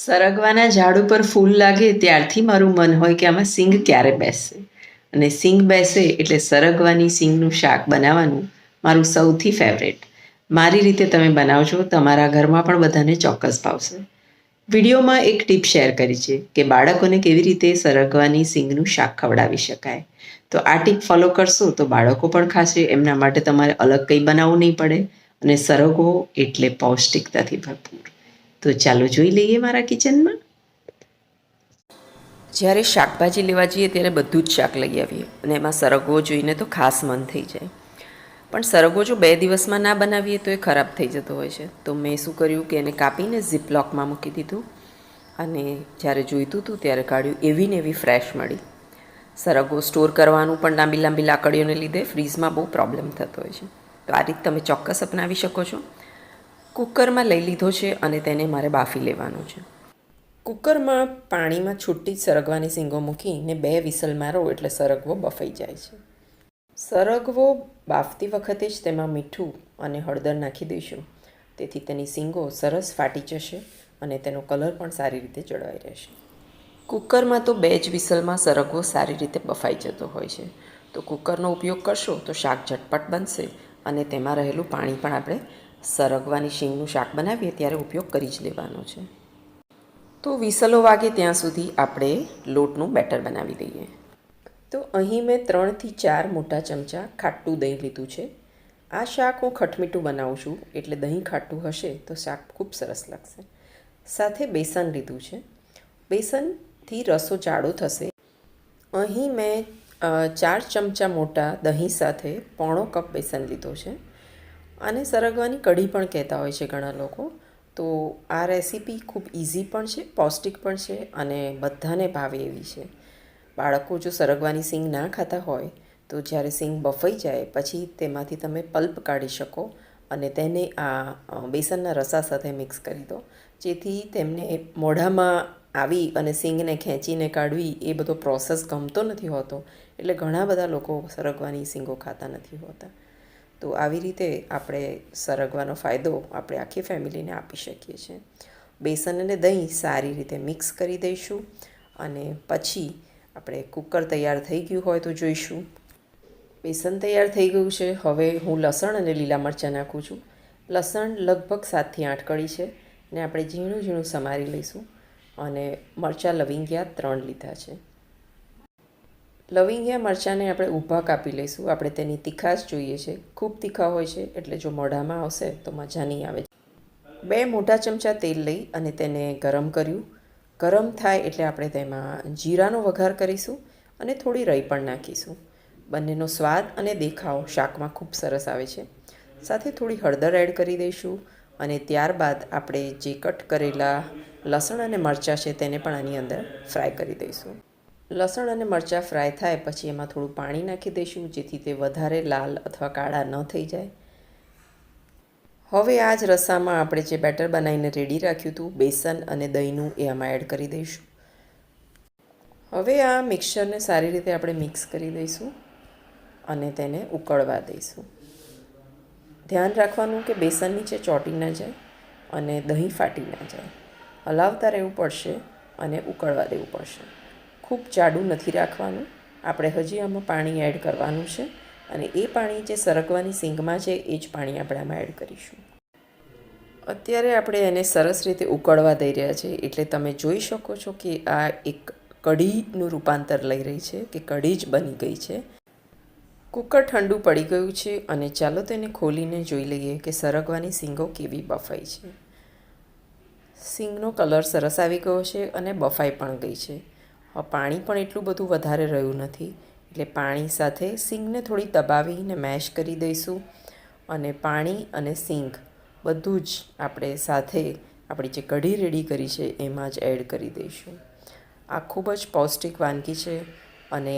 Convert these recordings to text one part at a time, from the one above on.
સરગવાના ઝાડ ઉપર ફૂલ લાગે ત્યારથી મારું મન હોય કે આમાં સિંગ ક્યારે બેસશે અને સિંગ બેસે એટલે સરગવાની સિંગનું શાક બનાવવાનું મારું સૌથી ફેવરેટ મારી રીતે તમે બનાવજો, તમારા ઘરમાં પણ બધાને ચોક્કસ ભાવશે. વિડીયોમાં એક ટીપ શેર કરી છે કે બાળકોને કેવી રીતે સરગવાની સિંગનું શાક ખવડાવી શકાય. તો આ ટીપ ફોલો કરશો તો બાળકો પણ ખાશે, એમના માટે તમારે અલગ કંઈ બનાવવું નહીં પડે અને સરગવો એટલે પૌષ્ટિકતાથી ભરપૂર. તો ચાલો જોઈ લઈએ મારા કિચનમાં. જ્યારે શાકભાજી લેવા જઈએ ત્યારે બધું જ શાક લઈ આવીએ અને એમાં સરગવો જોઈને તો ખાસ મન થઈ જાય. પણ સરગવો જો બે દિવસમાં ના બનાવીએ તો એ ખરાબ થઈ જતો હોય છે. તો મેં શું કર્યું કે એને કાપીને ઝીપલોકમાં મૂકી દીધું અને જ્યારે જોઈતું હતું ત્યારે કાઢ્યું. એવી ને એવી ફ્રેશ મળી. સરગવો સ્ટોર કરવાનું પણ લાંબી લાંબી લાકડીઓને લીધે ફ્રીઝમાં બહુ પ્રોબ્લેમ થતો હોય છે. તો આ રીત તમે ચોક્કસ અપનાવી શકો છો. કુકરમાં લઈ લીધો છે અને તેને મારે બાફી લેવાનો છે. કુકરમાં પાણીમાં છૂટી સરગવાની સીંગો મૂકીને બે વિસલ મારો એટલે સરગવો બફાઈ જાય છે. સરગવો બાફતી વખતે જ તેમાં મીઠું અને હળદર નાખી દઈશું. તેથી તેની સીંગો સરસ ફાટી જશે અને તેનો કલર પણ સારી રીતે જળવાઈ રહેશે. કુકરમાં તો બે જ વિસલમાં સરગવો સારી રીતે બફાઈ જતો હોય છે. તો કુકરનો ઉપયોગ કરશો તો શાક ઝટપટ બનશે અને તેમાં રહેલું પાણી પણ આપણે સરગવાની શીંગનું શાક બનાવીએ ત્યારે ઉપયોગ કરી જ લેવાનો છે. તો વિસલો વાગે ત્યાં સુધી આપણે લોટનું બેટર બનાવી દઈએ. તો અહીં મેં ત્રણથી ચાર મોટા ચમચા ખાટું દહીં લીધું છે. આ શાક હું ખટમીઠું બનાવું છું, એટલે દહીં ખાટું હશે તો શાક ખૂબ સરસ લાગશે. સાથે બેસન લીધું છે. બેસનથી રસો જાડો થશે. અહીં મેં ચાર ચમચા મોટા દહીં સાથે પોણો કપ બેસન લીધો છે. આને સરગવાની કઢી પણ કહેતા હોય છે ઘણા લોકો. તો આ રેસીપી ખૂબ ઇઝી પણ છે, પૌષ્ટિક પણ છે અને બધાને ભાવે એવી છે. બાળકો જો સરગવાની સિંગ ના ખાતા હોય, તો જ્યારે સિંગ બફાઈ જાય, પછી તેમાંથી તમે પલ્પ કાઢી શકો અને તેને આ બેસનના રસા સાથે મિક્સ કરી દો. જેથી તેમને મોઢામાં આવી અને સિંગને ખેંચીને કાઢવી એ બધો પ્રોસેસ ગમતો નથી હોતો. એટલે ઘણા બધા લોકો સરગવાની સિંગો ખાતા નથી હોતા. તો આવી રીતે આપણે સરગવાનો ફાયદો આપણે આખી ફેમિલીને આપી શકીએ છીએ. બેસન અને દહીં સારી રીતે મિક્સ કરી દઈશું અને પછી આપણે કુકર તૈયાર થઈ ગયું હોય તો જોઈશું. બેસન તૈયાર થઈ ગયું છે. હવે હું લસણ અને લીલા મરચાં નાખું છું. લસણ લગભગ સાતથી આઠ કળી છે ને આપણે ઝીણું ઝીણું સમારી લઈશું અને મરચાં લવિંગિયા ત્રણ લીધા છે. લવિંગિયા મરચાંને આપણે ઊભા કાપી લઈશું. આપણે તેની તીખાશ જોઈએ છે. ખૂબ તીખા હોય છે, એટલે જો મોઢામાં આવશે તો મજા નહીં આવે. બે મોટા ચમચા તેલ લઈ અને તેને ગરમ કર્યું. ગરમ થાય એટલે આપણે તેમાં જીરાનો વઘાર કરીશું અને થોડી રઈ પણ નાખીશું. બંનેનો સ્વાદ અને દેખાવ શાકમાં ખૂબ સરસ આવે છે. સાથે થોડી હળદર એડ કરી દઈશું અને ત્યારબાદ આપણે જે કટ કરેલા લસણ અને મરચાં છે તેને પણ આની અંદર ફ્રાય કરી દઈશું. લસણ અને મરચાં ફ્રાય થાય પછી એમાં થોડું પાણી નાખી દઈશું, જેથી તે વધારે લાલ અથવા કાળા ન થઈ જાય. હવે આ જ રસામાં આપણે જે બેટર બનાવીને રેડી રાખ્યું હતું, બેસન અને દહીંનું, એ આમાં એડ કરી દઈશું. હવે આ મિક્સરને સારી રીતે આપણે મિક્સ કરી દઈશું અને તેને ઉકળવા દઈશું. ધ્યાન રાખવાનું કે બેસન નીચે ચોટી ના જાય અને દહીં ફાટી ના જાય. હલાવતા રહેવું પડશે અને ઉકળવા દેવું પડશે. ખૂબ જાડું નથી રાખવાનું. આપણે હજી આમાં પાણી એડ કરવાનું છે અને એ પાણી જે સરકવાની સિંગમાં છે એ જ પાણી આપણે આમાં એડ કરીશું. અત્યારે આપણે એને સરસ રીતે ઉકળવા દઈ રહ્યા છે એટલે તમે જોઈ શકો છો કે આ એક કઢીનું રૂપાંતર લઈ રહી છે કે કઢી જ બની ગઈ છે. કુકર ઠંડુ પડી ગયું છે અને ચાલો તેને ખોલીને જોઈ લઈએ કે સરગવાની સિંગો કેવી બફાઈ છે. સિંગનો કલર સરસ આવી ગયો છે અને બફાઈ પણ ગઈ છે. પાણી પણ એટલું બધું વધારે રહ્યું નથી. એટલે પાણી સાથે સિંગને થોડી દબાવીને મેશ કરી દઈશું. અને પાણી અને સિંગ બધું જ આપણે સાથે આપણી જે કઢી રેડી કરી છે એમાં જ એડ કરી દઈશું. આ ખૂબ જ પૌષ્ટિક વાનગી છે અને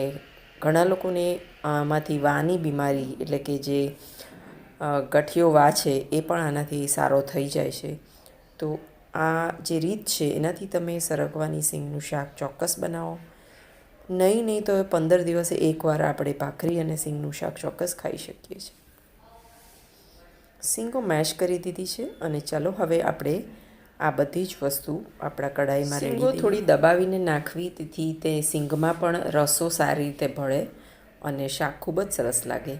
ઘણા લોકોને આમાંથી વાની બીમારી એટલે કે જે ગઠિયો વા છે એ પણ આનાથી સારો થઈ જાય છે. તો આ જે રીત છે એનાથી તમે સરગવાની સિંગનું શાક ચોક્કસ બનાવો. નહીં નહીં તો પંદર દિવસે એકવાર આપણે ભાખરી અને સિંગનું શાક ચોક્કસ ખાઈ શકીએ છીએ. સિંગો મેશ કરી દીધી છે અને ચાલો હવે આપણે આ બધી જ વસ્તુ આપણા કઢાઈમાં સિંગો થોડી દબાવીને નાખવી તેથી તે સિંગમાં પણ રસો સારી રીતે ભળે અને શાક ખૂબ જ સરસ લાગે.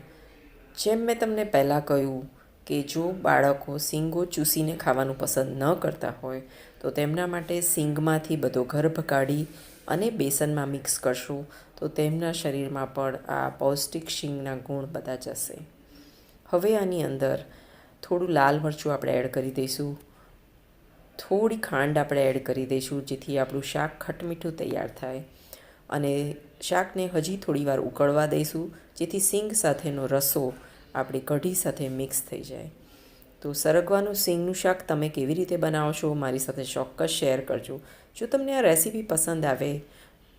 જેમ મેં તમને પહેલાં કહ્યું કે જો બાળકો સિંગો ચૂસીને ખાવાનું પસંદ ન કરતા હોય, તો તેમના માટે સિંગમાંથી બધો ગર્ભ કાઢી અને બેસનમાં મિક્સ કરશું, તો તેમના શરીરમાં પણ આ પૌષ્ટિક શીંગના ગુણ બધા જશે. હવે આની અંદર થોડું લાલ મરચું આપણે એડ કરી દઈશું. થોડી ખાંડ આપણે એડ કરી દઈશું, જેથી આપણું શાક ખટમીઠું તૈયાર થાય. અને શાકને હજી થોડી વાર ઉકળવા દઈશું, જેથી સિંગ સાથેનો રસો આપણી કઢી સાથે મિક્સ થઈ જાય. તો સરગવાનું સિંગનું શાક તમે કેવી રીતે બનાવો છો મારી સાથે ચોક્કસ શેર કરજો. જો તમને આ રેસીપી પસંદ આવે,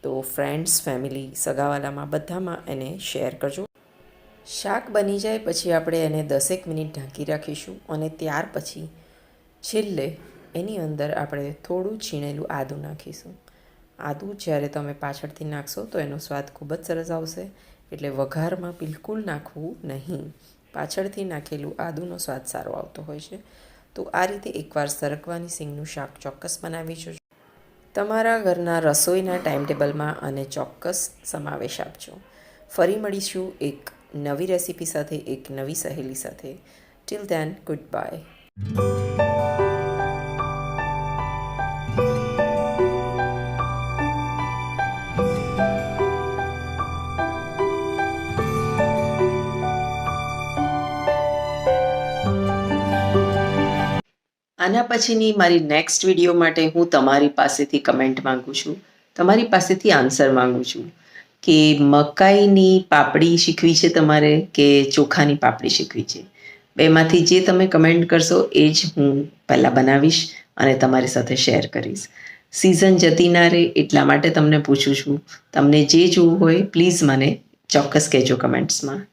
તો ફ્રેન્ડ્સ ફેમિલી સગાવાલામાં બધામાં એને શેર કરજો. શાક બની જાય પછી આપણે એને દસેક મિનિટ ઢાંકી રાખીશું અને ત્યાર પછી છેલ્લે એની અંદર આપણે થોડું છીણેલું આદું નાખીશું. આદું જ્યારે તમે પાછળથી નાખશો તો એનો સ્વાદ ખૂબ જ સરસ આવશે. એટલે વઘારમાં બિલકુલ નાખવું નહીં. પાછળથી નાખેલું આદુનો સ્વાદ સારો આવતો હોય છે. તો આ રીતે એકવાર સરકવાની સિંગનું શાક ચોક્કસ બનાવી જોજો. તમારા ઘરના રસોઈના ટાઈમ ટેબલમાં અને ચોક્કસ સમાવેશ આપજો. ફરી મળીશું એક નવી રેસીપી સાથે, એક નવી સહેલી સાથે. ટિલ ધેન ગુડ બાય આના પછીની મારી નેક્સ્ટ વીડિયો માટે હું તમારી પાસેથી કમેન્ટ માગું છું. તમારી પાસેથી આન્સર માંગુ છું કે મકાઈની પાપડી શીખવી છે તમારે કે ચોખાની પાપડી શીખવી છે? બેમાંથી જે તમે કમેન્ટ કરશો એ જ હું પહેલાં બનાવીશ અને તમારી સાથે શેર કરીશ. સિઝન જતી ના રહે એટલા માટે તમને પૂછું છું. તમને જે જોવું હોય પ્લીઝ મને ચોક્કસ કહેજો કમેન્ટ્સમાં